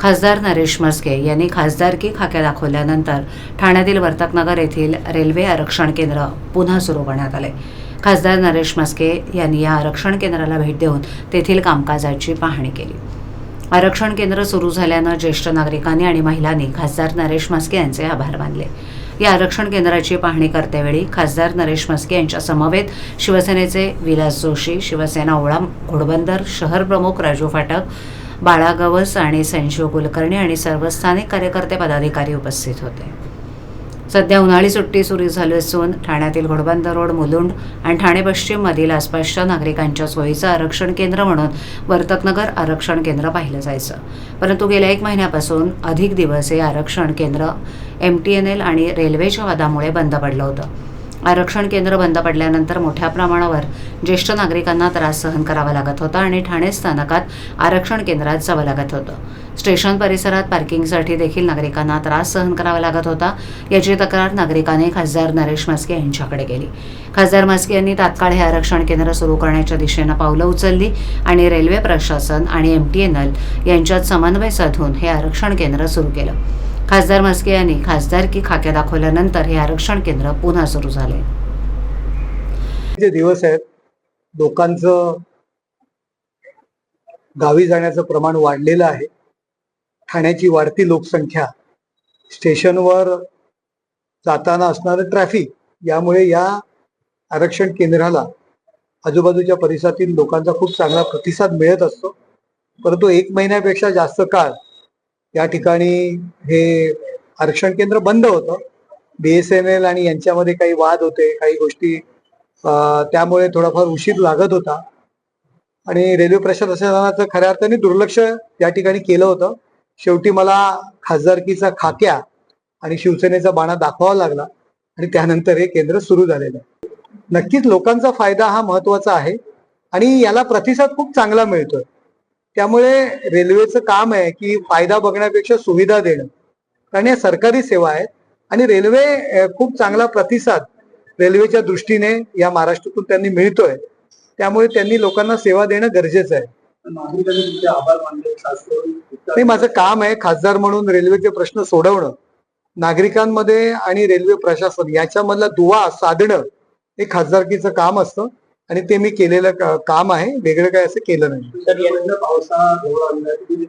खासदार नरेश म्हस्के यांनी खासदारकी खाक्या दाखवल्यानंतर ठाण्यातील वर्तकनगर येथील रेल्वे आरक्षण केंद्र पुन्हा सुरू करण्यात आले. खासदार नरेश म्हस्के यांनी या आरक्षण केंद्राला भेट देऊन तेथील कामकाजाची पाहणी केली. आरक्षण केंद्र सुरू झाल्यानं ज्येष्ठ नागरिकांनी आणि महिलांनी खासदार नरेश म्हस्के यांचे आभार मानले. या आरक्षण केंद्राची पाहणी करतेवेळी खासदार नरेश म्हस्के यांच्या समवेत शिवसेनेचे विलास जोशी शिवसेना ओळा घोडबंदर शहर प्रमुख राजू फाटक बाळा गवस आणि संजीव कुलकर्णी आणि सर्व स्थानिक कार्यकर्ते पदाधिकारी उपस्थित होते. सध्या उन्हाळी सुट्टी सुरू झाली असून ठाण्यातील घोडबंदर रोड मुलुंड आणि ठाणे पश्चिममधील आसपासच्या नागरिकांच्या सोयीचं आरक्षण केंद्र म्हणून वर्तकनगर आरक्षण केंद्र पाहिलं जायचं. परंतु गेल्या एक महिन्यापासून अधिक दिवस हे आरक्षण केंद्र एम टी एन एल आणि रेल्वेच्या वादामुळे बंद पडलं होतं. आरक्षण केंद्र बंद पडल्यानंतर मोठ्या प्रमाणावर ज्येष्ठ नागरिकांना त्रास सहन करावा लागत होता आणि ठाणे स्थानकात आरक्षण केंद्रात जावं लागत होतं. स्टेशन परिसरात पार्किंगसाठी देखील नागरिकांना त्रास सहन करावा लागत होता. याची तक्रार नागरिकांनी खासदार नरेश म्हस्के यांच्याकडे केली. खासदार म्हस्के यांनी तात्काळ हे आरक्षण केंद्र सुरू करण्याच्या दिशेनं पावलं उचलली आणि रेल्वे प्रशासन आणि एम टी एन एल यांच्यात समन्वय साधून हे आरक्षण केंद्र सुरू केलं. खासदार म्हस्के यांनी खासदारकी खाक्या दाखवल्यानंतर हे आरक्षण केंद्र पुन्हा सुरू झाले. जे दिवस आहेत लोकांचं गावी जाण्याचं प्रमाण वाढलेलं आहे. ठाण्याची वाढती लोकसंख्या स्टेशनवर जाताना असणारं ट्रॅफिक यामुळे या आरक्षण केंद्राला आजूबाजूच्या परिसरातील लोकांचा खूप चांगला प्रतिसाद मिळत असतो. परंतु एक महिन्यापेक्षा जास्त काळ या ठिकाणी हे आरक्षण केंद्र बंद होतं. बीएसएनएल आणि यांच्यामध्ये काही वाद होते काही गोष्टी त्यामुळे थोडाफार उशीर लागत होता. आणि रेल्वे प्रशासनाचं खऱ्या अर्थाने दुर्लक्ष या ठिकाणी केलं होतं. शेवटी मला खासदारकीचा खाक्या आणि शिवसेनेचा बाणा दाखवावा लागला आणि त्यानंतर हे केंद्र सुरू झालेलं. आहे नक्कीच लोकांचा फायदा हा महत्त्वाचा आहे आणि याला प्रतिसाद खूप चांगला मिळतोय. त्यामुळे रेल्वेचं काम आहे की फायदा बघण्यापेक्षा सुविधा देणं. कारण या सरकारी सेवा आहेत आणि रेल्वे खूप चांगला प्रतिसाद रेल्वेच्या दृष्टीने या महाराष्ट्रातून त्यांनी मिळतोय. त्यामुळे त्यांनी लोकांना सेवा देणं गरजेचं आहे. नाही माझं काम आहे खासदार म्हणून रेल्वेचे प्रश्न सोडवणं. नागरिकांमध्ये आणि रेल्वे प्रशासन याच्यामधला दुवा साधणं हे खासदारकीचं काम असतं. आणि ते मी केलेलं का- काम आहे. वेगळं काय असं केलं नाही. पावसाळा